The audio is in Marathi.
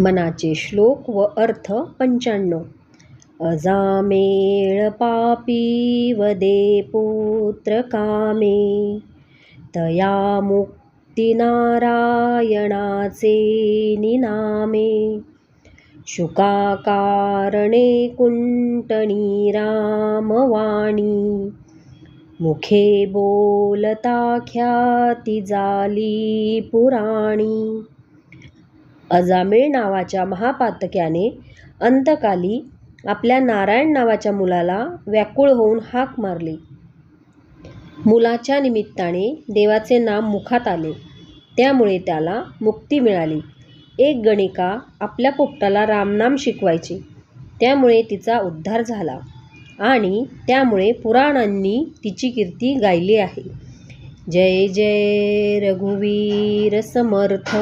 मनाचे श्लोक व अर्थ पंच्याण्णव. अजामेळ पापी वदे पुत्र कामे. तया मुक्तिनारायणाचे निनामे. शुकाकारणे कुंटणी रामवाणी. मुखे बोलता ख्याती जाली पुराणी. अजामिळ नावाच्या महापातक्याने अंतकाली आपल्या नारायण नावाच्या मुलाला व्याकुळ होऊन हाक मारली. मुलाच्या निमित्ताने देवाचे नाम मुखात आले. त्यामुळे त्याला मुक्ती मिळाली. एक गणिका आपल्या पोपटाला रामनाम शिकवायची. त्यामुळे तिचा उद्धार झाला आणि त्यामुळे पुराणांनी तिची कीर्ती गायली आहे. जय जय रघुवीर समर्थ!